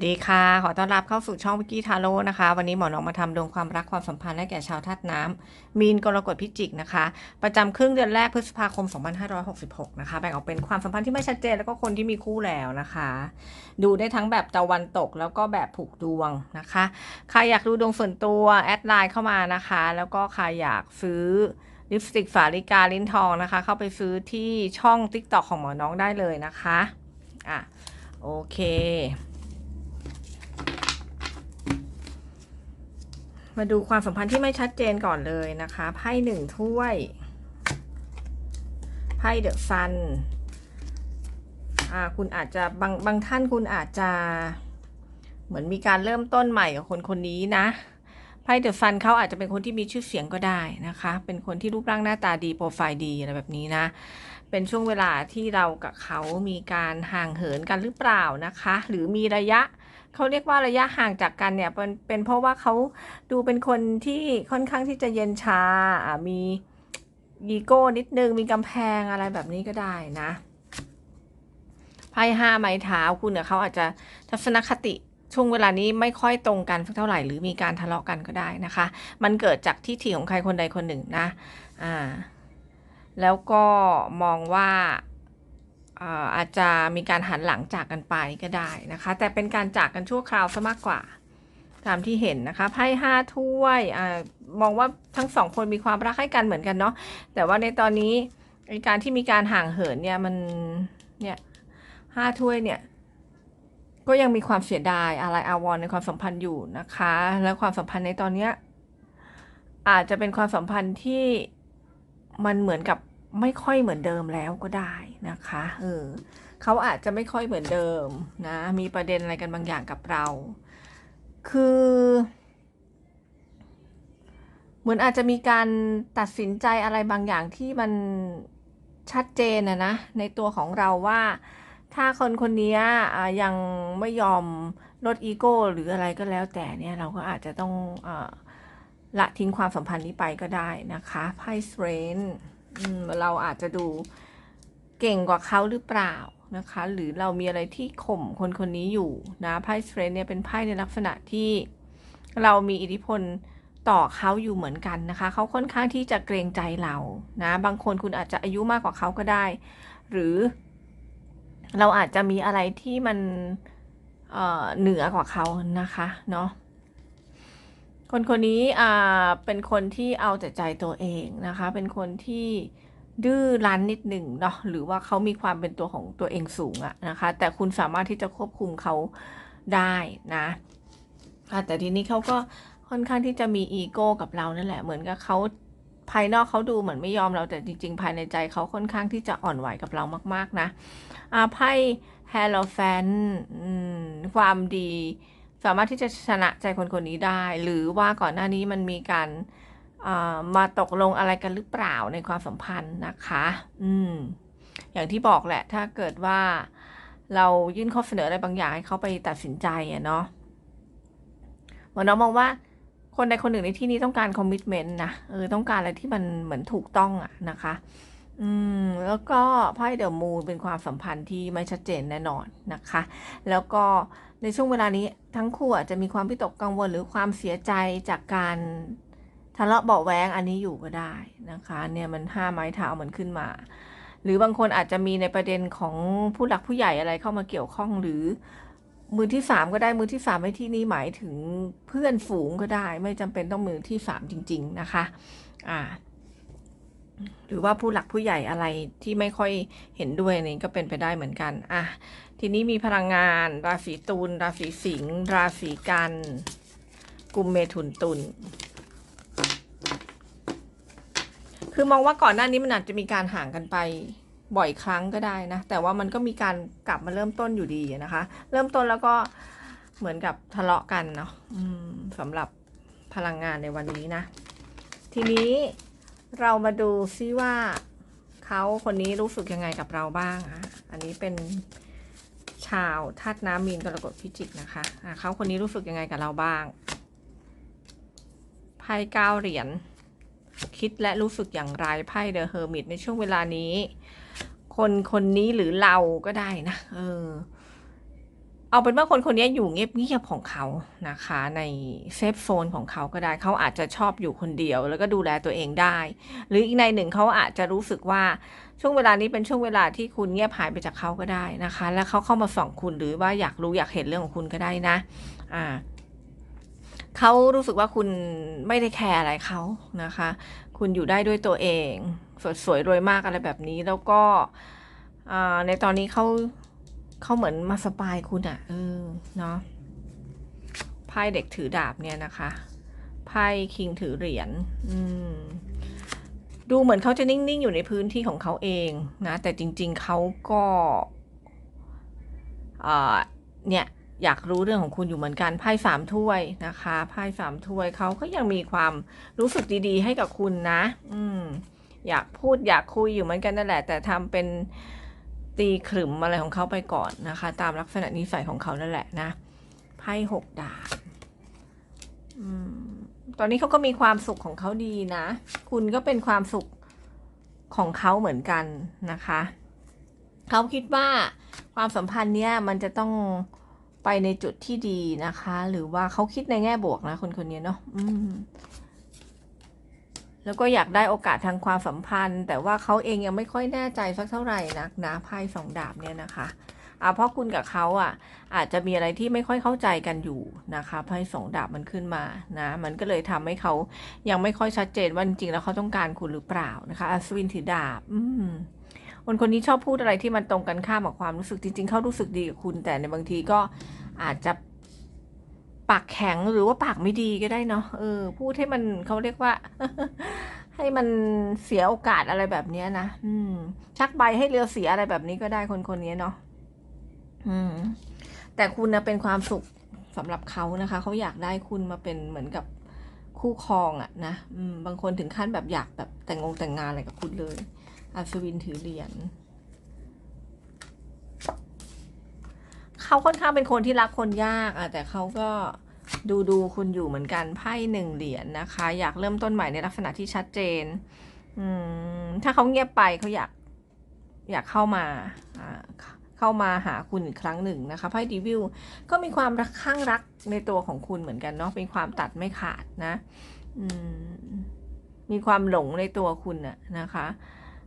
สดีค่ะ ขอต้อนรับเข้าสู่ช่องวิกกี้ทาโร่นะคะ วันนี้หมอน้องมาทำดวงความรักความสัมพันธ์ให้แก่ชาวธาตุน้ำมีนกรกฎพิจิกนะคะ ประจำครึ่งเดือนแรกพฤษภาคม 2566 นะคะ แบ่งออกเป็นความสัมพันธ์ที่ไม่ชัดเจนแล้วก็คนที่มีคู่แล้วนะคะ ดูได้ทั้งแบบตะวันตกแล้วก็แบบผูกดวงนะคะ ใครอยากดูดวงส่วนตัวแอดไลน์เข้ามานะคะ แล้วก็ใครอยากซื้อลิปสติกฝาลิกาลิ้นทองนะคะ เข้าไปซื้อที่ช่อง TikTok ของหมอน้องได้เลยนะคะ อะ โอเค มาดูความสัมพันธ์ที่ไม่ชัดเจนก่อนเลยนะคะไพ่หนึ่งถ้วยไพ่เดอะซันคุณอาจจะบางบางท่านคุณอาจจะเหมือนมีการเริ่มต้นใหม่กับคนคนนี้นะไพ่เดอะซันเขาอาจจะเป็นคนที่มีชื่อเสียงก็ได้นะคะ เป็นคนที่รูปร่างหน้าตาดีโปรไฟล์ดีอะไรแบบนี้นะ เป็นช่วงเวลาที่เรากับเขามีการห่างเหินกันหรือเปล่านะคะ หรือมีระยะ เขาเรียกว่าระยะห่างจากกันเนี่ยเป็นเป็นเพราะว่าเขาดูเป็นคนที่ค่อนข้างที่จะเย็นชาอะมีอีโก้นิดนึงมีกำแพงอะไรแบบนี้ก็ได้นะไพ่ห้าไม้เท้าคุณเนี่ยเขาอาจจะทัศนคติช่วงเวลานี้ไม่ค่อยตรงกันสักเท่าไหร่หรือมีการทะเลาะกันก็ได้นะคะ มันเกิดจากที่ถีของใครคนใดคนหนึ่งนะอ่าแล้วก็มองว่า อาจจะมีการหันหลังจากกันไปก็ได้นะคะ แต่เป็นการจากกันชั่วคราวซะมากกว่า ตามที่เห็นนะคะไพ่ห้าถ้วยอมองว่าทั้งสองคนมีความรักให้กันเหมือนกันเนาะแต่ว่าในตอนนี้การที่มีการห่างเหินเนี่ยมันเนี่ยห้าถ้วยเนี่ยก็ยังมีความเสียดายอะไรอาวรในความสัมพันธ์อยู่นะคะ และความสัมพันธ์ในตอนเนี้ยอาจจะเป็นความสัมพันธ์ที่มันเหมือนกับ ไม่ค่อยเหมือนเดิมแล้วก็ได้นะคะเออเขาอาจจะไม่ค่อยเหมือนเดิมนะ มีประเด็นอะไรกันบางอย่างกับเรา คือ เหมือนอาจจะมีการตัดสินใจอะไรบางอย่างที่มันชัดเจนนะนะในตัวของเราว่า ถ้าคนคนนี้ยังไม่ยอมลดอีโก้หรืออะไรก็แล้วแต่เนี่ยเราก็อาจจะต้องอละทิ้งความสัมพันธ์นี้ไปก็ได้นะคะไพ่สเตรน เราอาจจะดูเก่งกว่าเขาหรือเปล่านะคะ หรือเรามีอะไรที่ข่มคนคนนี้อยู่นะไพ่สเตรนเนี่ยเป็นไพ่ในลักษณะที่เรามีอิทธิพลต่อเขาอยู่เหมือนกันนะคะ เขาค่อนข้างที่จะเกรงใจเรานะบางคนคุณอาจจะอายุมากกว่าเขาก็ได้ หรือ เราอาจจะมีอะไรที่มันเเหนือกว่าเขานะคะเนาะ คนคนนี้อ่าเป็นคนที่เอาแต่ใจตัวเองนะคะ เป็นคนที่ดื้อรั้นนิดหนึ่งเนาะหรือว่าเขามีความเป็นตัวของตัวเองสูงอะนะคะ แต่คุณสามารถที่จะควบคุมเขาได้นะแต่ทีนี้เขาก็ค่อนข้างที่จะมีอีโก้กับเรานั่นแหละเหมือนกับเขาภายนอกเขาดูเหมือนไม่ยอมเราแต่จริง ๆ ภายในใจเขาค่อนข้างที่จะอ่อนไหวกับเรามาก ๆ นะอาไพ่แฮร์โลแฟนความดี สามารถที่จะชนะใจคนคนนี้ได้ หรือว่าก่อนหน้านี้มันมีการมาตกลงอะไรกันหรือเปล่าในความสัมพันธ์นะคะ อืม อย่างที่บอกแหละ ถ้าเกิดว่าเรายื่นข้อเสนออะไรบางอย่างให้เขาไปตัดสินใจอะเนาะวันน้องมองว่า คนใดคนหนึ่งในที่นี้ต้องการคอมมิชเมนต์นะ เออ ต้องการอะไรที่มันเหมือนถูกต้องอะนะคะ อืม แล้วก็ไพ่เดอะมูนเป็นความสัมพันธ์ที่ไม่ชัดเจนแน่นอนนะคะ แล้วก็ในช่วงเวลานี้ทั้งคู่อาจจะมีความพิตกกังวลหรือความเสียใจจากการทะเลาะเบาแวงอันนี้อยู่ก็ได้นะคะ เนี่ยมันห้าไม้เท้ามันขึ้นมา หรือบางคนอาจจะมีในประเด็นของผู้หลักผู้ใหญ่อะไรเข้ามาเกี่ยวข้องหรือมือที่สามก็ได้มือที่สามในที่นี้หมายถึงเพื่อนฝูงก็ได้ ไม่จำเป็นต้องมือที่สามจริง ๆ นะคะ อ่า หรือว่าผู้หลักผู้ใหญ่อะไรที่ไม่ค่อยเห็นด้วยนี่ก็เป็นไปได้เหมือนกันอะทีนี้มีพลังงาน ราศีตุลราศีสิงห์ราศีกันกุมเมถุนตุลคือมองว่าก่อนหน้านี้มันอาจจะมีการห่างกันไปบ่อยครั้งก็ได้นะ แต่ว่ามันก็มีการกลับมาเริ่มต้นอยู่ดีนะคะ เริ่มต้นแล้วก็เหมือนกับทะเลาะกันเนาะสำหรับพลังงานในวันนี้นะ ทีนี้ เรามาดูซิว่าเขาคนนี้รู้สึกยังไงกับเราบ้างอะอันนี้เป็นชาวธาตุน้ำมีนกรกฎพิจิกนะคะะเขาคนนี้รู้สึกยังไงกับเราบ้างไพ่เก้าเหรียญคิดและรู้สึกอย่างไรไพ่เดอะเฮอร์มิตในช่วงเวลานี้ คนคนนี้หรือเราก็ได้นะ เออ เอาเป็นว่าคนคนนี้อยู่เงียบๆของเขานะคะ ในเซฟโซนของเขาก็ได้เขาอาจจะชอบอยู่คนเดียว แล้วก็ดูแลตัวเองได้ หรืออีกในหนึ่งเขาอาจจะรู้สึกว่าช่วงเวลานี้เป็นช่วงเวลาที่คุณเงียบหายไปจากเขาก็ได้นะคะ แล้วเขาเข้ามาส่องคุณหรือว่าอยากรู้อยากเห็นเรื่องของคุณก็ได้นะ อ่าเขารู้สึกว่าคุณไม่ได้แคร์อะไรเขานะคะ คุณอยู่ได้ด้วยตัวเองสวยสวยรวยมากอะไรแบบนี้แล้วก็ในตอนนี้เขา เขาเหมือนมาสปายคุณอะ่ะ เออ เนาะไพ่เด็กถือดาบเนี่ยนะคะไพ่คิงถือเหรียญดูเหมือนเขาจะนิ่ง ๆ อยู่ในพื้นที่ของเขาเองนะ แต่จริง ๆเขาก็เนี่ยอยากรู้เรื่องของคุณอยู่เหมือนกันไพ่สามถ้วยนะคะไพ่สามถ้วยเขาก็ยังมีความรู้สึกดี ๆ ให้กับคุณนะ อืมอยากพูดอยากคุยอยู่เหมือนกันนั่นแหละ แต่ทำเป็น ตีขรึมอะไรของเขาไปก่อนนะคะ ตามลักษณะนิสัยของเขานั่นแหละนะไพ่หกดาบตอนนี้เขาก็มีความสุขของเขาดีนะ คุณก็เป็นความสุขของเขาเหมือนกันนะคะ เขาคิดว่าความสัมพันธ์เนี้ยมันจะต้องไปในจุดที่ดีนะคะ หรือว่าเขาคิดในแง่บวกนะคนคนนี้เนาะ แล้วก็อยากได้โอกาสทางความสัมพันธ์ แต่ว่าเขาเองยังไม่ค่อยแน่ใจสักเท่าไหร่นักนะไพ่สองดาบเนี่ยนะคะอ่าเพราะคุณกับเขาอะ อาจจะมีอะไรที่ไม่ค่อยเข้าใจกันอยู่นะคะไพ่สองดาบมันขึ้นมานะ มันก็เลยทำให้เขายังไม่ค่อยชัดเจนว่าจริงๆแล้วเขาต้องการคุณหรือเปล่านะคะอัศวินถือดาบ อืมคนคนนี้ชอบพูดอะไรที่มันตรงกันข้ามกับความรู้สึกจริง ๆ เขารู้สึกดีกับคุณ แต่ในบางทีก็อาจจะ ปากแข็งหรือว่าปากไม่ดีก็ได้เนาะเออ พูดให้มันเขาเรียกว่า ให้มันเสียโอกาสอะไรแบบนี้นะอืม ชักใบให้เรือเสียอะไรแบบนี้ก็ได้คนคนนี้เนาะอืม แต่คุณนะเป็นความสุขสำหรับเขานะคะเขาอยากได้คุณมาเป็นเหมือนกับคู่ครองอะนะอืมบางคนถึงขั้นแบบอยากแบบแต่งงงแต่งงานอะไรกับคุณเลย อัศวินถือเหรียญ เขาค่อนข้างเป็นคนที่รักคนยากอะแต่เขาก็ดูดูคุณอยู่เหมือนกันไพ่หนึ่งเหรียญนะคะ อยากเริ่มต้นใหม่ในลักษณะที่ชัดเจน อืมถ้าเขาเงียบไปเขาอยากอยากเข้ามาเข้ามาหาคุณอีกครั้งหนึ่งนะคะไพ่ดีวิวก็มีความรักข้างรักในตัวของคุณเหมือนกันเนาะเป็นความตัดไม่ขาดนะ อืมมีความหลงในตัวคุณน่ะนะคะ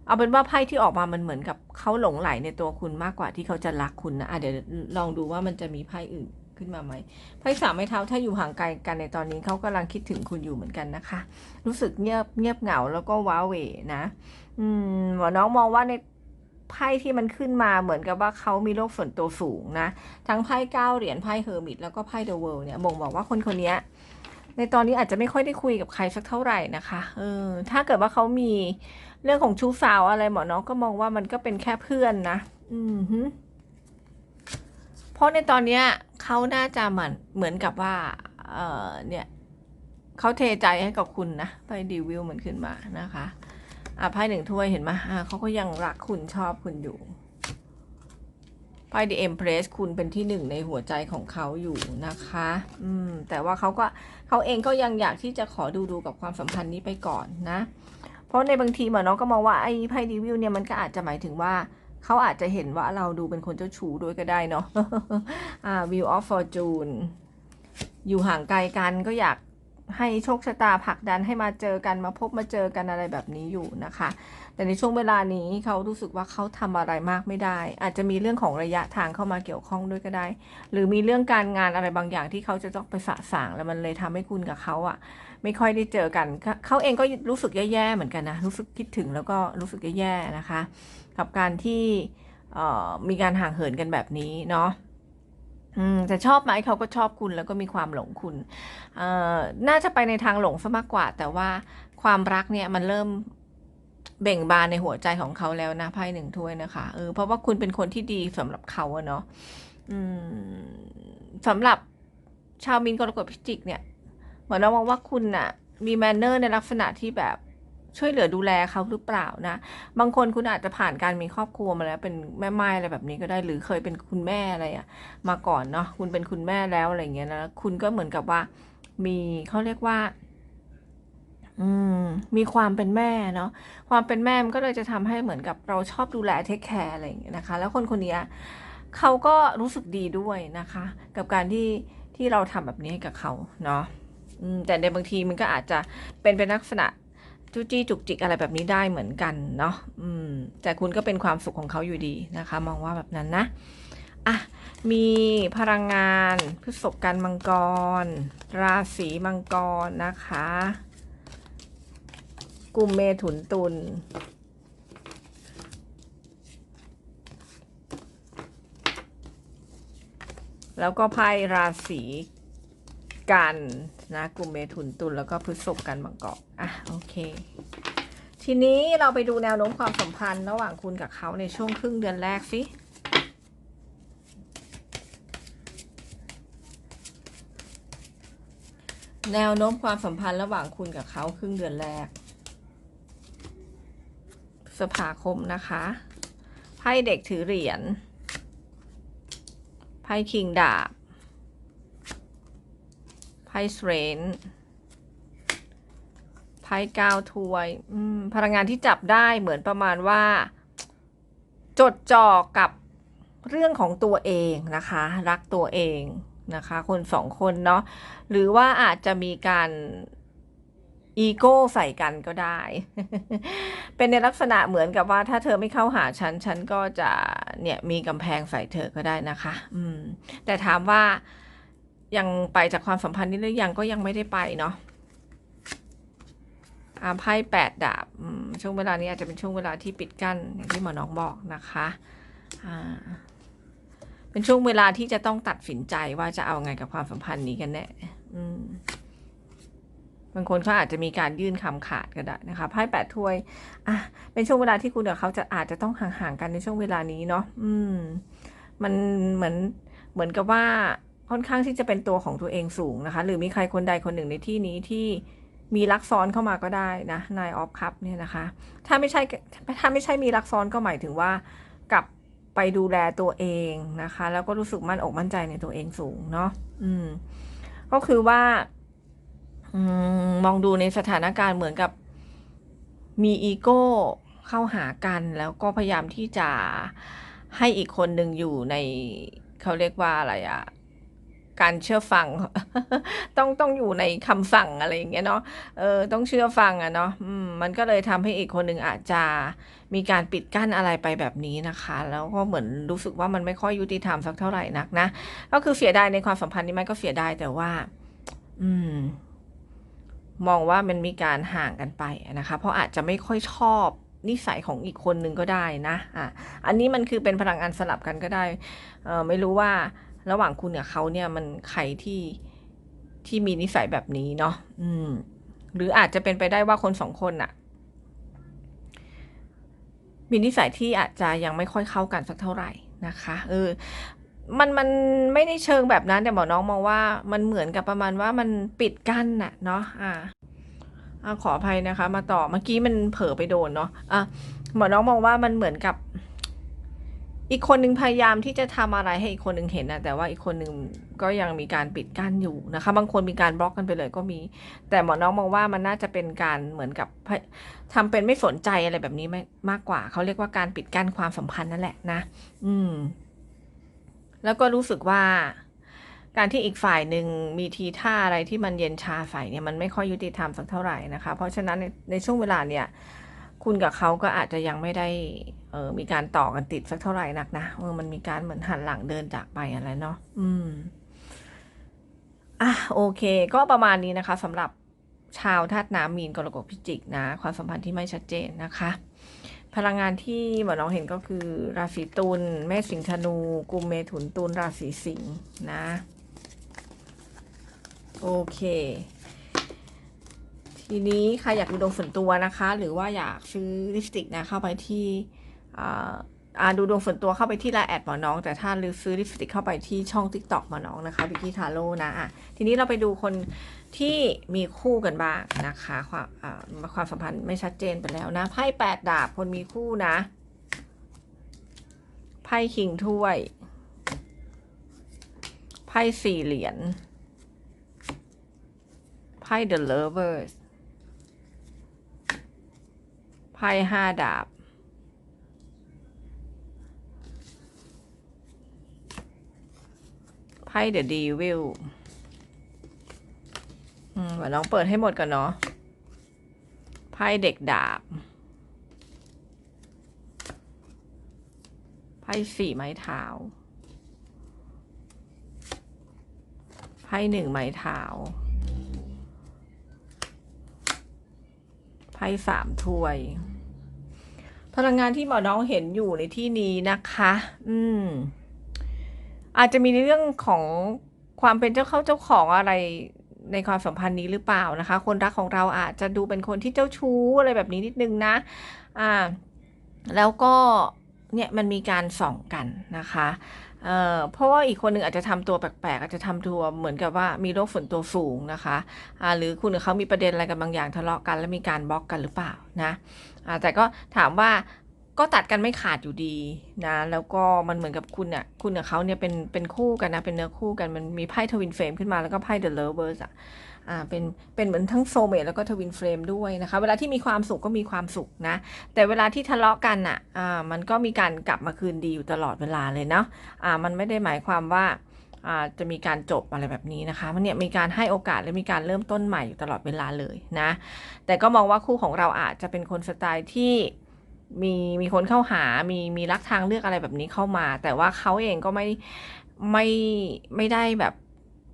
เอาเป็นว่าไพ่ที่ออกมามันเหมือนกับเขาหลงไหลในตัวคุณมากกว่าที่เขาจะรักคุณนะอะเดี๋ยวลองดูว่ามันจะมีไพ่อื่นขึ้นมาไหมไพ่สามไม้เท้าถ้าอยู่ห่างไกลกันในตอนนี้เขากำลังคิดถึงคุณอยู่เหมือนกันนะคะ รู้สึกเงียบเงียบเหงาแล้วก็ว้าเหวนะ อืมหมอน้องมองว่าในไพ่ที่มันขึ้นมาเหมือนกับว่าเขามีโลกส่วนตัวสูงนะ ทั้งไพ่เก้าเหรียญไพ่เฮอร์มิตแล้วก็ไพ่เดอะเวิลด์เนี่ยบ่งบอกว่าคนคนนี้ในตอนนี้อาจจะไม่ค่อยได้คุยกับใครสักเท่าไหร่นะคะเออถ้าเกิดว่าเขามี เรื่องของชู้สาวอะไรหมอน้องก็มองว่ามันก็เป็นแค่เพื่อนนะ อืมฮึเพราะในตอนเนี้ยเขาน่าจะเหมือนเหมือนกับว่า เออเนี่ยเขาเทใจให้กับคุณนะไพ่ดีวิวมันขึ้นมานะคะอะไพ่หนึ่งถ้วยเห็นไหมอะเขาก็ยังรักคุณชอบคุณอยู่ไพ่ดีเอ็มเพรสคุณเป็นที่หนึ่งในหัวใจของเขาอยู่นะคะ อืม แต่ว่าเขาก็เขาเองก็ยังอยากที่จะขอดูดูกับความสัมพันธ์นี้ไปก่อนนะ ราะในบางทีหมอน้องก็มองว่าไอ้ไพ่ดีวิวเนี่ยมันก็อาจจะหมายถึงว่าเขาอาจจะเห็นว่าเราดูเป็นคนเจ้าชู้ด้วยก็ได้เนาะอ่า view of fortune อยู่ห่างไกลกันก็อยากให้โชคชะตาผลักดันให้มาเจอกันมาพบมาเจอกันอะไรแบบนี้อยู่นะคะ แต่ในช่วงเวลานี้เขารู้สึกว่าเขาทำอะไรมากไม่ได้ อาจจะมีเรื่องของระยะทางเข้ามาเกี่ยวข้องด้วยก็ได้ หรือมีเรื่องการงานอะไรบางอย่างที่เขาจะต้องไปสะสางแล้วมันเลยทำให้คุณกับเขาอะ ไม่ค่อยได้เจอกัน เขาเองก็รู้สึกแย่ๆเหมือนกันนะรู้สึกคิดถึงแล้วก็รู้สึกแย่ๆนะคะ กับการที่มีการห่างเหินกันแบบนี้เนาะอืมแต่ชอบไหมเขาก็ชอบคุณแล้วก็มีความหลงคุณ น่าจะไปในทางหลงซะมากกว่า แต่ว่าความรักเนี่ยมันเริ่มเบ่งบานในหัวใจของเขาแล้วนะไพ่หนึ่งถ้วยนะคะเออเพราะว่าคุณเป็นคนที่ดีสำหรับเขาอะเนาะสำหรับชาวมินกรกฎพิจิกเนี่ย เหมือนเรามองว่าคุณน่ะ มีแมนเนอร์ในลักษณะที่แบบช่วยเหลือดูแลเขาหรือเปล่านะ บางคนคุณอาจจะผ่านการมีครอบครัวมาแล้ว เป็นแม่ไม้อะไรแบบนี้ก็ได้ หรือเคยเป็นคุณแม่อะไรอะมาก่อนเนาะ คุณเป็นคุณแม่แล้วอะไรเงี้ยนะ คุณก็เหมือนกับว่า มีเขาเรียกว่า อืม มีความเป็นแม่เนาะ ความเป็นแม่มันก็เลยจะทำให้เหมือนกับเราชอบดูแลเทคแคร์อะไรอย่างเงี้ยนะคะ แล้วคนคนนี้เขาก็รู้สึกดีด้วยนะคะ กับการที่ที่เราทำแบบนี้ให้กับเขาเนาะ แต่ในบางทีมันก็อาจจะเป็นเป็นลักษณะจู้จี้จุกจิกอะไรแบบนี้ได้เหมือนกันเนาะแต่คุณก็เป็นความสุขของเขาอยู่ดีนะคะ มองว่าแบบนั้นนะอะมีพลังงานพฤษภกันมังกร ราศีมังกรนะคะ กลุ่มเมถุนตุลแล้วก็ไพ่ราศีกัน นะกลุ่มเมถุนตุลแล้วก็พฤษภกันมังกรอะโอเค ทีนี้เราไปดูแนวโน้มความสัมพันธ์ระหว่างคุณกับเขาในช่วงครึ่งเดือนแรกสิแนวโน้มความสัมพันธ์ระหว่างคุณกับเขาครึ่งเดือนแรกพฤษภาคมนะคะไพ่เด็กถือเหรียญไพ่คิงดาบ ไพ่เสรนไพ่ก้าวถวยพลังงานที่จับได้เหมือนประมาณว่า จดจ่อกับเรื่องของตัวเองนะคะ รักตัวเองนะคะ คนสองคนเนาะหรือว่าอาจจะมีการอีโก้ใส่กันก็ได้ เป็นในลักษณะเหมือนกับว่าถ้าเธอไม่เข้าหาฉัน ฉันก็จะเนี่ยมีกำแพงใส่เธอก็ได้นะคะ อืม แต่ถามว่า ยังไปจากความสัมพันธ์นี้หรือยังก็ยังไม่ได้ไปเนาะอาไพ่แปดดาบช่วงเวลานี้อาจจะเป็นช่วงเวลาที่ปิดกั้นอย่างที่หมอน้องบอกนะคะอ่าเป็นช่วงเวลาที่จะต้องตัดสินใจว่าจะเอาไงกับความสัมพันธ์นี้กันแน่อืมบางคนเขาอาจจะมีการยื่นคำขาดก็ได้นะคะไพ่แปดถ้วยอะเป็นช่วงเวลาที่คุณกับเขาจะอาจจะต้องห่างๆกันในช่วงเวลานี้เนาะอืม มันเหมือนเหมือนกับว่า ค่อนข้างที่จะเป็นตัวของตัวเองสูงนะคะ หรือมีใครคนใดคนหนึ่งในที่นี้ที่มีรักซ้อนเข้ามาก็ได้นะนายออฟคัพเนี่ยนะคะ ถ้าไม่ใช่ถ้าไม่ใช่มีรักซ้อนก็หมายถึงว่ากลับไปดูแลตัวเองนะคะ แล้วก็รู้สึกมั่นอกมั่นใจในตัวเองสูงเนาะอืม ก็คือว่าอมมองดูในสถานการณ์เหมือนกับมีอีโก้เข้าหากัน แล้วก็พยายามที่จะให้อีกคนหนึ่งอยู่ในเขาเรียกว่าอะไรอะ การเชื่อฟัง ต้องต้องอยู่ในคำสั่งอะไรอย่างเงี้ยเนาะเออต้องเชื่อฟังอะเนาะมมันก็เลยทำให้อีกคนหนึ่งอาจจะมีการปิดกั้นอะไรไปแบบนี้นะคะ แล้วก็เหมือนรู้สึกว่ามันไม่ค่อยยุติธรรมสักเท่าไหร่นักนะก็คือเสียดายในความสัมพันธ์นี้ไหมก็เสียดายแต่ว่า อืม มองว่ามันมีการห่างกันไปนะคะ เพราะอาจจะไม่ค่อยชอบนิสัยของอีกคนนึงก็ได้นะอะอันนี้มันคือเป็นพลังงานสลับกันก็ได้เออไม่รู้ว่า ระหว่างคุณกับเขาเนี่ยมันใครที่ที่มีนิสัยแบบนี้เนาะอืม หรืออาจจะเป็นไปได้ว่าคนสองคนอะมีนิสัยที่อาจจะยังไม่ค่อยเข้ากันสักเท่าไหร่นะคะ เออ มันมันไม่ได้เชิงแบบนั้นแต่หมอน้องมองว่ามันเหมือนกับประมาณว่ามันปิดกั้นน่ะเนาะอ่าขออภัยนะคะ มาต่อเมื่อกี้มันเผลอไปโดนเนาะอะหมอน้องมองว่ามันเหมือนกับ อีกคนหนึ่งพยายามที่จะทำอะไรให้อีกคนหนึ่งเห็นนะแต่ว่าอีกคนหนึ่งก็ยังมีการปิดกั้นอยู่นะคะ บางคนมีการบล็อกกันไปเลยก็มี แต่หมอน้องมองว่ามันน่าจะเป็นการเหมือนกับทำเป็นไม่สนใจอะไรแบบนี้มากกว่า เขาเรียกว่าการปิดกั้นความสัมพันธ์นั่นแหละนะ อืม แล้วก็รู้สึกว่าการที่อีกฝ่ายหนึ่งมีทีท่าอะไรที่มันเย็นชาใส่เนี่ยมันไม่ค่อยยุติธรรมสักเท่าไหร่นะคะ เพราะฉะนั้นในในช่วงเวลาเนี่ย คุณกับเขาก็อาจจะยังไม่ได้เออมีการต่อกันติดสักเท่าไหร่นักนะเออมันมีการเหมือนหันหลังเดินจากไปอะไรเนาะอืมอะโอเค ก็ประมาณนี้นะคะสำหรับชาวธาตุน้ำมีนกรกฎพิจิกนะ ความสัมพันธ์ที่ไม่ชัดเจนนะคะ พลังงานที่หมอน้องเห็นก็คือ ราศีตุลแม่สิงห์ธนูกุมเมถุนตุลราศีสิงห์นะ โอเค ทีนี้ใครอยากดูดวงส่วนตัวนะคะ หรือว่าอยากซื้อลิปสติกนะเข้าไปที่อ่าดูดวงส่วนตัวเข้าไปที่ไลน์แอดหมอน้อง แต่ถ้าลือซื้อลิปสติกเข้าไปที่ช่อง TikTok หมอน้องนะคะวิกกี้ทาโร่นะอะทีนี้เราไปดูคนที่มีคู่กันบ้างนะคะ ความอ่าความสัมพันธ์ไม่ชัดเจนไปแล้วนะไพ่แปดดาบคนมีคู่นะไพ่คิงถ้วยไพ่สี่เหรียญไพ่ The Lovers ไพ่ห้าดาบ ไพ่เดอะดีวิลอืมเดี๋ยวน้องเปิดให้หมดก่อนเนาะ ไพ่เด็กดาบ ไพ่สี่ไม้เท้า ไพ่หนึ่งไม้เท้าไพ่สามถ้วย พลังงานที่หมอน้องเห็นอยู่ในที่นี้นะคะ อืม อาจจะมีในเรื่องของความเป็นเจ้าเข้าเจ้าของอะไรในความสัมพันธ์นี้หรือเปล่านะคะ คนรักของเราอาจจะดูเป็นคนที่เจ้าชู้อะไรแบบนี้นิดนึงนะ อ่า แล้วก็เนี่ยมันมีการส่องกันนะคะ เอ่อเพราะว่าอีกคนหนึ่งอาจจะทำตัวแปลกๆอาจจะทำตัวเหมือนกับว่ามีโรคส่นตัวสูงนะคะอ่าหรือคุณหรือเขามีประเด็นอะไรกันบางอย่างทะเลาะกันแล้วมีการบล็อกกันหรือเปล่านะอ่าแต่ก็ถามว่าก็ตัดกันไม่ขาดอยู่ดีนะแล้วก็มันเหมือนกับคุณเนี่ยคุณกับเขาเนี่ยเป็นเป็นคู่กันนะเป็นเนื้อคู่กันมันมีไพ่ทวินเฟรมขึ้นมาแล้วก็ไพ่เดอะเลเวอร์สอะ อ่าเป็นเป็นเหมือนทั้งโซเมตแล้วก็ทวินเฟรมด้วยนะคะ เวลาที่มีความสุขก็มีความสุขนะ แต่เวลาที่ทะเลาะกันอะอ่ามันก็มีการกลับมาคืนดีอยู่ตลอดเวลาเลยเนาะอ่ามันไม่ได้หมายความว่าอ่าจะมีการจบอะไรแบบนี้นะคะมันเนี่ยมีการให้โอกาสและมีการเริ่มต้นใหม่อยู่ตลอดเวลาเลยนะ แต่ก็มองว่าคู่ของเราอาจจะเป็นคนสไตล์ที่มีมีคนเข้าหา มีมีรักทางเลือกอะไรแบบนี้เข้ามา แต่ว่าเขาเองก็ไม่ไม่ไม่ได้แบบ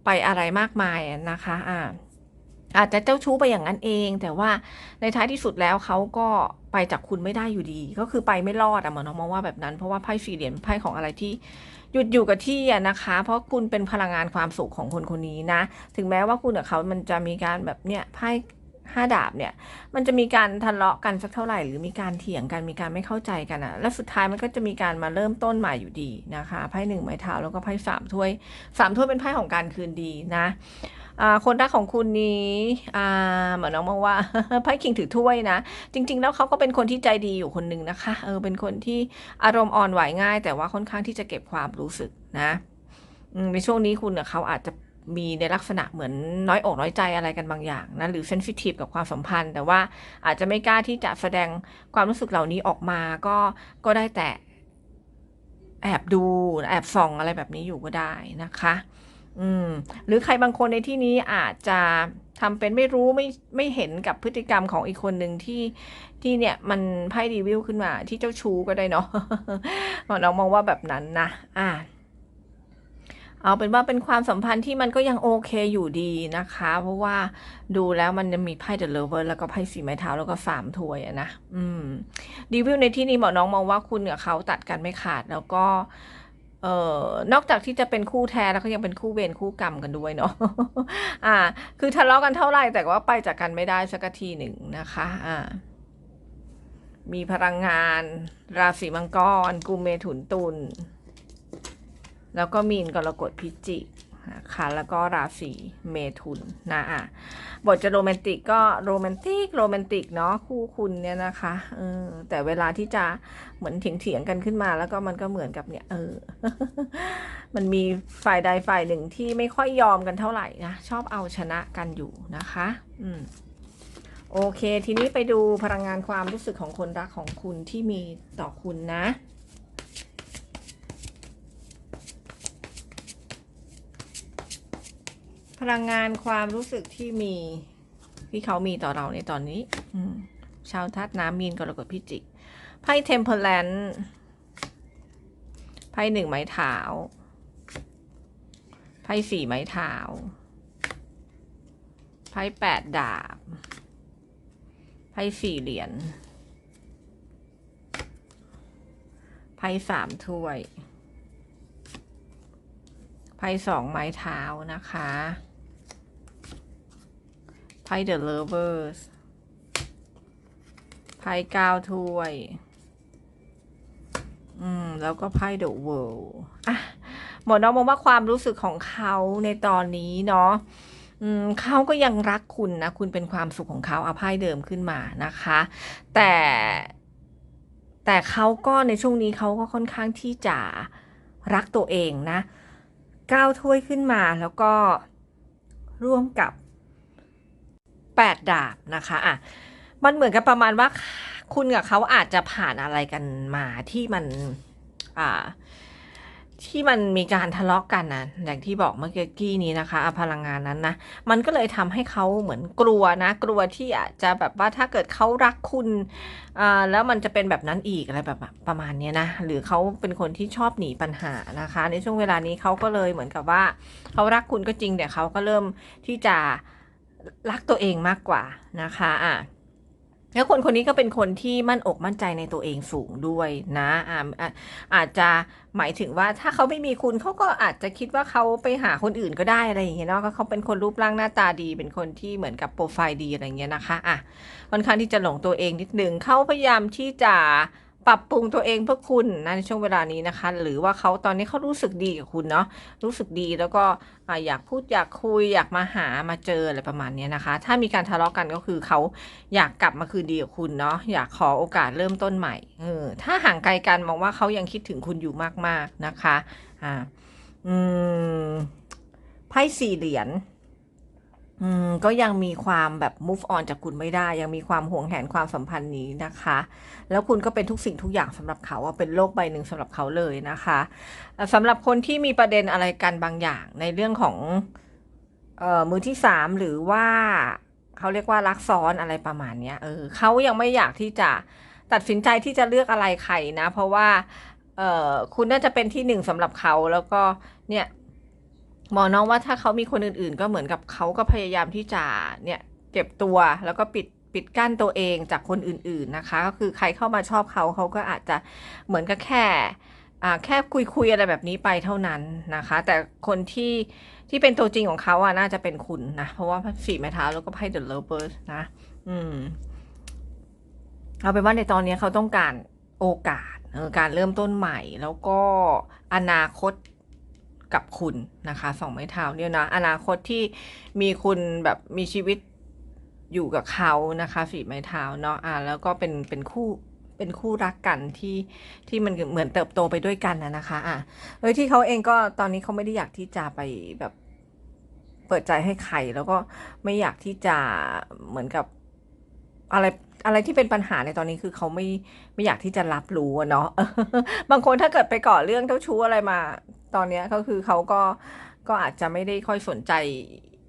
ไปอะไรมากมายนะคะอ่าอาจจะเจ้าชู้ไปอย่างนั้นเอง แต่ว่าในท้ายที่สุดแล้วเขาก็ไปจากคุณไม่ได้อยู่ดี ก็คือไปไม่รอดอะหมอนน้องมองว่าแบบนั้นเพราะว่าไพ่สี่เหรียญไพ่ของอะไรที่หยุดอยู่กับที่อะนะคะ เพราะคุณเป็นพลังงานความสุขของคนคนนี้นะ ถึงแม้ว่าคุณกับเขามันจะมีการแบบเนี้ยไพ่ ห้าดาบเนี่ย มันจะมีการทะเลาะกันสักเท่าไหร่ หรือมีการเถียงกันมีการไม่เข้าใจกันอะแล้วสุดท้ายมันก็จะมีการมาเริ่มต้นใหม่อยู่ดีนะคะไพ่หนึ่งไม้เท้าแล้วก็ไพ่สามถ้วยสามถ้วยเป็นไพ่ของการคืนดีนะอ่าคนรักของคุณนี้อ่าเหมือนน้องมองว่าไพ่คิงถือถ้วยนะ จริง ๆ แล้วเขาก็เป็นคนที่ใจดีอยู่คนหนึ่งนะคะ เออ เป็นคนที่อารมณ์อ่อนไหวง่าย แต่ว่าค่อนข้างที่จะเก็บความรู้สึกนะในช่วงนี้คุณเขาอาจจะ มีในลักษณะเหมือนน้อยอกน้อยใจอะไรกันบางอย่างนะหรือเซนซิทีฟกับความสัมพันธ์ แต่ว่าอาจจะไม่กล้าที่จะแสดงความรู้สึกเหล่านี้ออกมาก็ก็ได้แต่แอบดูแอบส่องอะไรแบบนี้อยู่ก็ได้นะคะ อืม หรือใครบางคนในที่นี้อาจจะทำเป็นไม่รู้ไม่ไม่เห็นกับพฤติกรรมของอีกคนหนึ่งที่ที่เนี่ยมันไพ่รีวิวขึ้นมาที่เจ้าชู้ก็ได้เนาะน้องมองว่าแบบนั้นนะอ่า เอาเป็นว่าเป็นความสัมพันธ์ที่มันก็ยังโอเคอยู่ดีนะคะ เพราะว่าดูแล้วมันจะมีไพ่เดอะเลเวอร์แล้วก็ไพ่สีไม้เท้าแล้วก็สามถ้วยอะนะ อืมรีวิวในที่นี้หมอน้องมองว่าคุณกับเขาตัดกันไม่ขาดแล้วก็เอ่อนอกจากที่จะเป็นคู่แท้แล้วก็ยังเป็นคู่เวรคู่กรรมกันด้วยเนาะ อ่า คือทะเลาะกันเท่าไหร่แต่ว่าไปจากกันไม่ได้สักทีหนึ่งนะคะ อ่า มีพลังงาน ราศีมังกรกุมเมถุนตุล แล้วก็มีนกรกฎพิจิกนะคะแล้วก็ราศีเมถุนนะอะบทจะโรแมนติกก็โรแมนติกโรแมนติกเนาะคู่คุณเนี่ยนะคะเออแต่เวลาที่จะเหมือนเถียงเถียงกันขึ้นมาแล้วก็มันก็เหมือนกับเนี่ยเออ มันมีฝ่ายใดฝ่ายหนึ่งที่ไม่ค่อยยอมกันเท่าไหร่นะชอบเอาชนะกันอยู่นะคะ อืมโอเค ทีนี้ไปดูพลังงานความรู้สึกของคนรักของคุณที่มีต่อคุณนะ พลังงานความรู้สึกที่มีที่เขามีต่อเราในตอนนี้ อืชาวทัดน้ำมีนกรกฎพิจิก ไพ่เทมเพลแลนไพ่หนึ่งไม้เท้าไพ่สี่ไม้เท้าไพ่แปดดาบ ไพ่สี่เหรียญ ไพ่สามถ้วย ไพ่สองไม้เท้านะคะ ไพ่เดอะเลเวอร์สไพ่ก้าถ้วย อืม แล้วก็ไพ่เดอะเวิลด์อะหมอน้องมองว่าความรู้สึกของเขาในตอนนี้เนาะอืมเขาก็ยังรักคุณนะ คุณเป็นความสุขของเขาเอาไพ่เดิมขึ้นมานะคะ แต่ แต่เขาก็ในช่วงนี้เขาก็ค่อนข้างที่จะรักตัวเองนะก้าวถ้วยขึ้นมาแล้วก็ร่วมกับ แปดดาบนะคะอะมันเหมือนกับประมาณว่าคุณกับเขาอาจจะผ่านอะไรกันมาที่มันอ่าที่มันมีการทะเลาะกันนะอย่างที่บอกเมื่อกี้นี้นะคะพลังงานนั้นนะ มันก็เลยทำให้เขาเหมือนกลัวนะ กลัวที่อาจจะแบบว่าถ้าเกิดเขารักคุณอ่าแล้วมันจะเป็นแบบนั้นอีกอะไรแบบประมาณนี้นะ หรือเขาเป็นคนที่ชอบหนีปัญหานะคะ ในช่วงเวลานี้เขาก็เลยเหมือนกับว่าเขารักคุณก็จริงแต่เขาก็เริ่มที่จะ รักตัวเองมากกว่านะคะอะแล้วคนคนนี้ก็เป็นคนที่มั่นอกมั่นใจในตัวเองสูงด้วยนะอ่าอาจจะหมายถึงว่าถ้าเขาไม่มีคุณเขาก็อาจจะคิดว่าเขาไปหาคนอื่นก็ได้อะไรอย่างเงี้ยเนาะก็เขาเป็นคนรูปร่างหน้าตาดี เป็นคนที่เหมือนกับโปรไฟล์ดีอะไรเงี้ยนะคะอะค่อนข้างที่จะหลงตัวเองนิดนึงเขาพยายามที่จะ ปรับปรุงตัวเองเพื่อคุณนะในช่วงเวลานี้นะคะ หรือว่าเขาตอนนี้เขารู้สึกดีกับคุณเนาะรู้สึกดีแล้วก็อยากพูดอยากคุยอยากมาหามาเจออะไรประมาณนี้นะคะ ถ้ามีการทะเลาะกันก็คือเขาอยากกลับมาคืนดีกับคุณเนาะอยากขอโอกาสเริ่มต้นใหม่เออถ้าห่างไกลกันมองว่าเขายังคิดถึงคุณอยู่มากๆนะคะอ่าอืมไพ่สี่เหรียญ อืมก็ยังมีความแบบ move on จากคุณไม่ได้ ยังมีความห่วงแหนความสัมพันธ์นี้นะคะ แล้วคุณก็เป็นทุกสิ่งทุกอย่างสำหรับเขาเป็นโลกใบหนึ่งสำหรับเขาเลยนะคะอะสำหรับคนที่มีประเด็นอะไรกันบางอย่างในเรื่องของเอ่อมือที่สามหรือว่าเขาเรียกว่ารักซ้อนอะไรประมาณเนี้ยเออเขายังไม่อยากที่จะตัดสินใจที่จะเลือกอะไรใครนะ เพราะว่าเอ่อคุณน่าจะเป็นที่หนึ่งสำหรับเขาแล้วก็เนี่ย หมอน้องว่าถ้าเขามีคนอื่นๆ ก็เหมือนกับเขาก็พยายามที่จะเนี่ยเก็บตัวแล้วก็ปิดปิดกั้นตัวเองจากคนอื่นๆนะคะ ก็คือใครเข้ามาชอบเขาเขาก็อาจจะเหมือนกับแค่แค่คุยคุยๆอะไรแบบนี้ไปเท่านั้นนะคะ แต่คนที่ที่เป็นตัวจริงของเขาอะน่าจะเป็นคุณนะ เพราะว่าฝีไม้เท้าแล้วก็ไพ่ The Lovers นะ อืม เอาเป็นว่าในตอนนี้เขาต้องการโอกาสการเริ่มต้นใหม่ แล้วก็อนาคต กับคุณนะคะสองไม้เท้าเนี่ยนะอนาคตที่มีคุณแบบมีชีวิตอยู่กับเขานะคะฝีไม้เท้าเนาะอ่าแล้วก็เป็นเป็นคู่เป็นคู่รักกันที่ที่มันเหมือนเติบโตไปด้วยกันนะนะคะอะโดยที่เขาเองก็ตอนนี้เขาไม่ได้อยากที่จะไปแบบเปิดใจให้ใครแล้วก็ไม่อยากที่จะเหมือนกับอะไรอะไรที่เป็นปัญหาในตอนนี้คือเขาไม่ไม่อยากที่จะรับรู้เนาะบางคนถ้าเกิดไปก่อเรื่องเจ้าชู้อะไรมา ตอนเนี้ยก็คือเขาก็ก็อาจจะไม่ได้ค่อยสนใจ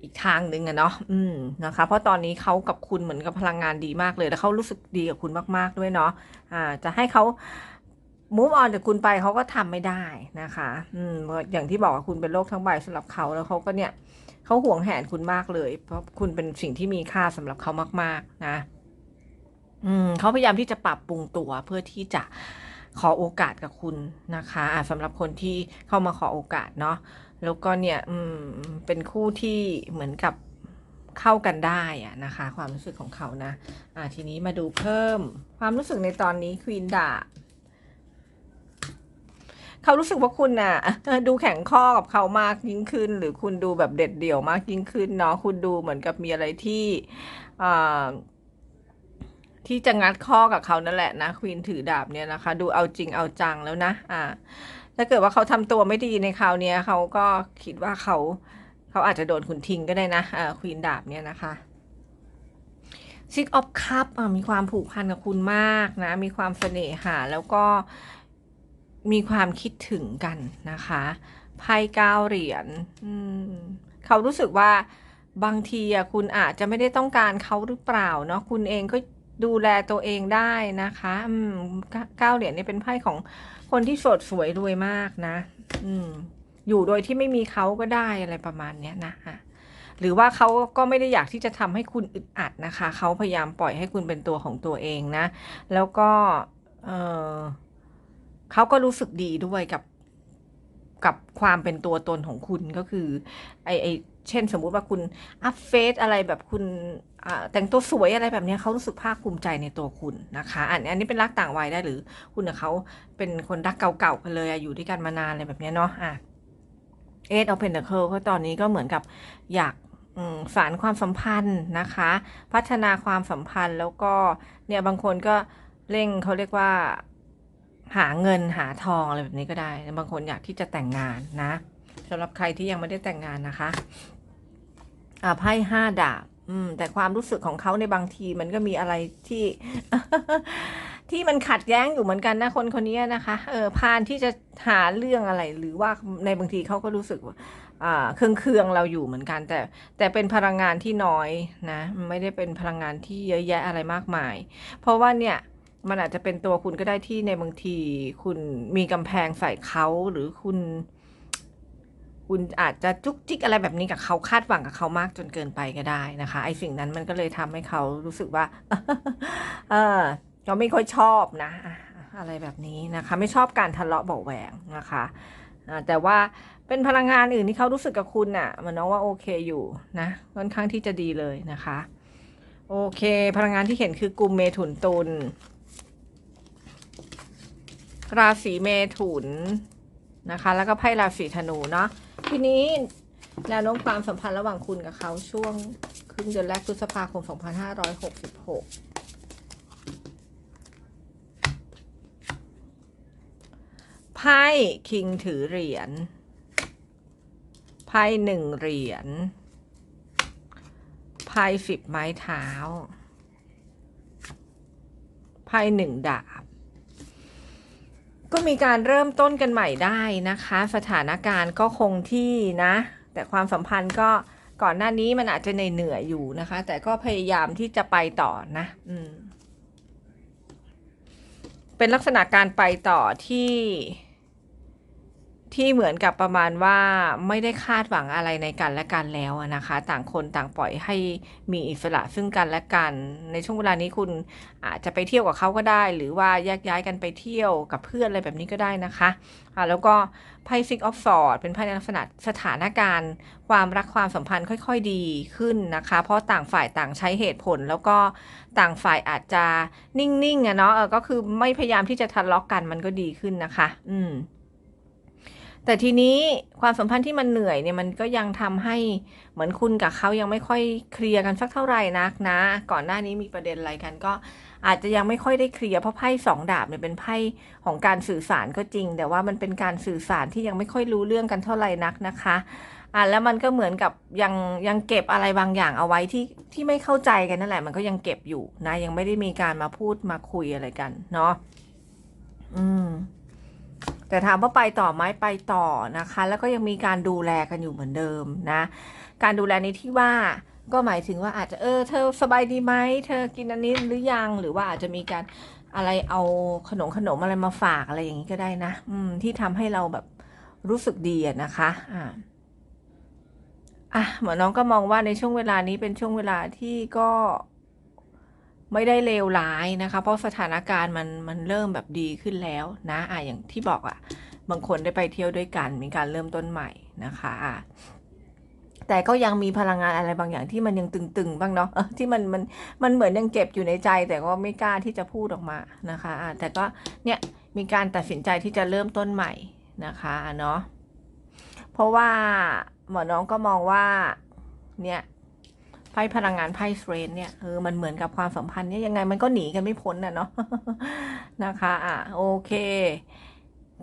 อีกทางหนึ่งอะเนาะ อืม นะคะ เพราะตอนนี้เขากับคุณเหมือนกับพลังงานดีมากเลย แล้วเขารู้สึกดีกับคุณมากๆด้วยเนาะ อ่า จะให้เขา move on จากคุณไปเขาก็ทำไม่ได้นะคะ อืม อย่างที่บอกว่าคุณเป็นโลกทั้งใบสำหรับเขาแล้วเขาก็เนี่ยเขาห่วงแหนคุณมากเลย เพราะคุณเป็นสิ่งที่มีค่าสำหรับเขามาก ๆ นะ อืม เขาพยายามที่จะปรับปรุงตัวเพื่อที่จะ ขอโอกาสกับคุณนะคะะสำหรับคนที่เข้ามาขอโอกาสเนาะแล้วก็เนี่ยเป็นคู่ที่เหมือนกับเข้ากันได้อะนะคะ ความรู้สึกของเขานะะทีนี้มาดูเพิ่มความรู้สึกในตอนนี้ควีนดาเขารู้สึกว่าคุณน่ะดูแข็งข้อกับเขามากยิ่งขึ้น หรือคุณดูแบบเด็ดเดี่ยวมากยิ่งขึ้นเนาะคุณดูเหมือนกับมีอะไรที่ ที่จะงัดข้อกับเขานั่นแหละนะควีนถือดาบเนี่ยนะคะ ดูเอาจริงเอาจังแล้วนะ อ่า ถ้าเกิดว่าเขาทำตัวไม่ดีในคราวนี้เขาก็คิดว่าเขาเขาอาจจะโดนคุณทิ้งก็ได้นะอ่าควีนดาบเนี่ยนะคะซิกออฟคัพมีความผูกพันกับคุณมากนะ มีความเสน่หาแล้วก็มีความคิดถึงกันนะคะไพ่เก้าเหรียญเขารู้สึกว่าบางทีอะคุณอาจจะไม่ได้ต้องการเขาหรือเปล่าเนาะคุณเองก็ ดูแลตัวเองได้นะคะ อืมเก้าเก้าเหรียญนี่เป็นไพ่ของคนที่สดสวยรวยมากนะ อืม อยู่โดยที่ไม่มีเขาก็ได้อะไรประมาณเนี้ยนะฮะหรือว่าเขาก็ไม่ได้อยากที่จะทำให้คุณอึดอัดนะคะ เขาพยายามปล่อยให้คุณเป็นตัวของตัวเองนะ แล้วก็ เออเขาก็รู้สึกดีด้วยกับกับความเป็นตัวตนของคุณก็คือ ไอไอ เช่น สมมุติว่าคุณอัพเฟซอะไรแบบคุณแต่งตัวสวยอะไรแบบนี้เขารู้สึกภาคภูมิใจในตัวคุณนะคะ อันอันนี้เป็นรักต่างวัยได้หรือคุณกับเขาเป็นคนรักเก่าๆกันเลยอยู่ด้วยกันมานานอะไรแบบนี้เนาะอะเอทเอาเพนเดอร์เคิลเพราะตอนนี้ก็เหมือนกับอยากสารความสัมพันธ์นะคะ พัฒนาความสัมพันธ์แล้วก็เนี่ยบางคนก็เร่งเขาเรียกว่าหาเงินหาทองอะไรแบบนี้ก็ได้ บางคนอยากที่จะแต่งงานนะ สำหรับใครที่ยังไม่ได้แต่งงานนะคะ อ่าไพ่ห้าดาบ อืม แต่ความรู้สึกของเขาในบางทีมันก็มีอะไรที่ ที่มันขัดแย้งอยู่เหมือนกันนะคนคนนี้นะคะ เออพานที่จะหาเรื่องอะไร หรือว่าในบางทีเขาก็รู้สึกว่าอ่าเครื่องเครื่องเราอยู่เหมือนกัน แต่แต่เป็นพลังงานที่น้อยนะไม่ได้เป็นพลังงานที่เยอะแยะอะไรมากมาย เพราะว่าเนี่ยมันอาจจะเป็นตัวคุณก็ได้ที่ในบางที คุณมีกำแพงใส่เขาหรือคุณ คุณอาจจะจุกจิกอะไรแบบนี้กับเขาคาดหวังกับเขามากจนเกินไปก็ได้นะคะ ไอ้สิ่งนั้นมันก็เลยทำให้เขารู้สึกว่า เออเขาไม่ค่อยชอบนะ อะไรแบบนี้นะคะ ไม่ชอบการทะเลาะเบาแหวงนะคะแต่ว่าเป็นพลังงานอื่นที่เขารู้สึกกับคุณน่ะ มันน้องว่าโอเคอยู่นะค่อนข้างที่จะดีเลยนะคะ โอเค พลังงานที่เห็นคือกลุ่มเมถุนตุลราศีเมถุนนะคะ แล้วก็ไพ่ราศีธนูเนาะ ทีนี้แนวโน้มความสัมพันธ์ระหว่างคุณกับเขาช่วงครึ่งเดือนแรกพฤษภาคม 2566 ไพ่คิงถือเหรียญ ไพ่หนึ่งเหรียญ ไพ่สิบไม้เท้า ไพ่หนึ่งดาบ ก็มีการเริ่มต้นกันใหม่ได้นะคะ สถานการณ์ก็คงที่นะ แต่ความสัมพันธ์ก็ก่อนหน้านี้มันอาจจะเหนื่อยอยู่นะคะ แต่ก็พยายามที่จะไปต่อนะ อืม เป็นลักษณะการไปต่อที่ ที่เหมือนกับประมาณว่าไม่ได้คาดหวังอะไรในกันและกันแล้วนะคะ ต่างคนต่างปล่อยให้มีอิสระซึ่งกันและกัน ในช่วงเวลานี้คุณอาจจะไปเที่ยวกับเขาก็ได้ หรือว่าแยกย้ายกันไปเที่ยวกับเพื่อนอะไรแบบนี้ก็ได้นะคะอ่าแล้วก็ไพ่ซิกออฟสอดเป็นไพ่ในลักษณะสถานการณ์ ความรักความสัมพันธ์ค่อย ๆ ดีขึ้นนะคะ เพราะต่างฝ่ายต่างใช้เหตุผล แล้วก็ต่างฝ่ายอาจจะนิ่งๆอะเนาะก็คือไม่พยายามที่จะทะเลาะกกันมันก็ดีขึ้นนะคะ อืม แต่ทีนี้ความสัมพันธ์ที่มันเหนื่อยเนี่ยมันก็ยังทำให้เหมือนคุณกับเขายังไม่ค่อยเคลียร์กันสักเท่าไหร่นักนะ ก่อนหน้านี้มีประเด็นอะไรกันก็อาจจะยังไม่ค่อยได้เคลียร์เพราะไพ่สองดาบเนี่ยเป็นไพ่ของการสื่อสารก็จริง แต่ว่ามันเป็นการสื่อสารที่ยังไม่ค่อยรู้เรื่องกันเท่าไหร่นักนะคะอะแล้วมันก็เหมือนกับยังยังเก็บอะไรบางอย่างเอาไว้ที่ที่ไม่เข้าใจกันนั่นแหละ มันก็ยังเก็บอยู่นะ ยังไม่ได้มีการมาพูดมาคุยอะไรกันเนาะอืม แต่ถามว่าไปต่อไหมไปต่อนะคะ แล้วก็ยังมีการดูแลกันอยู่เหมือนเดิมนะ การดูแลในที่ว่าก็หมายถึงว่าอาจจะเออเธอสบายดีไหมเธอกินอันนี้หรือยังหรือว่าอาจจะมีการอะไรเอาขนมขนมอะไรมาฝากอะไรอย่างนี้ก็ได้นะ อืม ที่ทำให้เราแบบรู้สึกดีอะนะคะ อ่าอะหมอน้องก็มองว่าในช่วงเวลานี้เป็นช่วงเวลาที่ก็ ไม่ได้เลวร้ายนะคะ เพราะสถานการณ์มันมันเริ่มแบบดีขึ้นแล้วนะอะอย่างที่บอกอะ่ะบางคนได้ไปเที่ยวด้วยกันมีการเริ่มต้นใหม่นะคะอะแต่ก็ยังมีพลังงานอะไรบางอย่างที่มันยังตึงๆ บ้างเนาะที่มันมันมันเหมือนยังเก็บอยู่ในใจ แต่ก็ไม่กล้าที่จะพูดออกมานะคะะแต่ก็เนี่ยมีการตัดสินใจที่จะเริ่มต้นใหม่นะคะอะเนาะเพราะว่าหมอน้องก็มองว่าเนี่ย ไพ่พลังงานไพ่เทรนเนี่ยเออมันเหมือนกับความสัมพันธ์เนี่ยยังไงมันก็หนีกันไม่พ้นน่ะเนาะนะคะ อะโอเค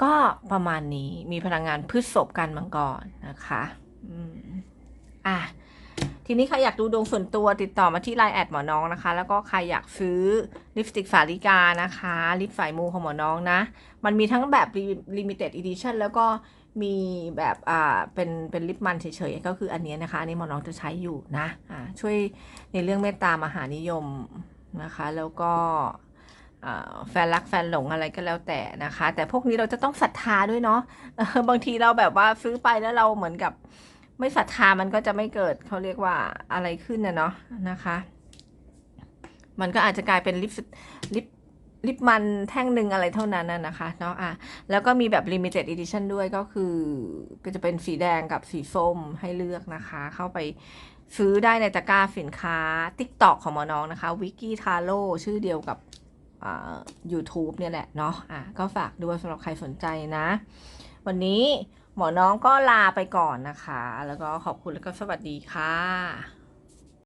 ก็ประมาณนี้มีพลังงานพืชศพกันมังกรนะคะ อืมอะ ทีนี้ใครอยากดูดวงส่วนตัวติดต่อมาที่ไลน์แอดหมอน้องนะคะ แล้วก็ใครอยากซื้อลิปสติกสาลิกานะคะ ลิปสายมูของหมอน้องนะ มันมีทั้งแบบ limited edition แล้วก็มีแบบอ่าเป็นเป็นลิปมันเฉยๆก็คืออันนี้นะคะ อันนี้หมอน้องจะใช้อยู่นะอ่าช่วยในเรื่องเมตตามหานิยมนะคะ แล้วก็แฟนรักแฟนหลงอะไรก็แล้วแต่นะคะ แต่พวกนี้เราจะต้องศรัทธาด้วยเนาะบางทีเราแบบว่าซื้อไปแล้วเราเหมือนกับ ไม่ศรัทธามันก็จะไม่เกิดเขาเรียกว่าอะไรขึ้นนะเนาะนะคะ มันก็อาจจะกลายเป็นลิปลิปลิปมันแท่งหนึ่งอะไรเท่านั้นน่ะนะคะเนาะอะแล้วก็มีแบบ limited edition ด้วยก็คือก็จะเป็นสีแดงกับสีส้มให้เลือกนะคะ เข้าไปซื้อได้ในตะกร้าสินค้า TikTok ของหมอน้องนะคะวิกกี้ทาโร่ชื่อเดียวกับอ่า YouTube เนี่ยแหละเนาะอะก็ฝากด้วยสำหรับใครสนใจนะ วันนี้ หมอน้องก็ลาไปก่อนนะคะ แล้วก็ขอบคุณแล้วก็สวัสดีค่ะ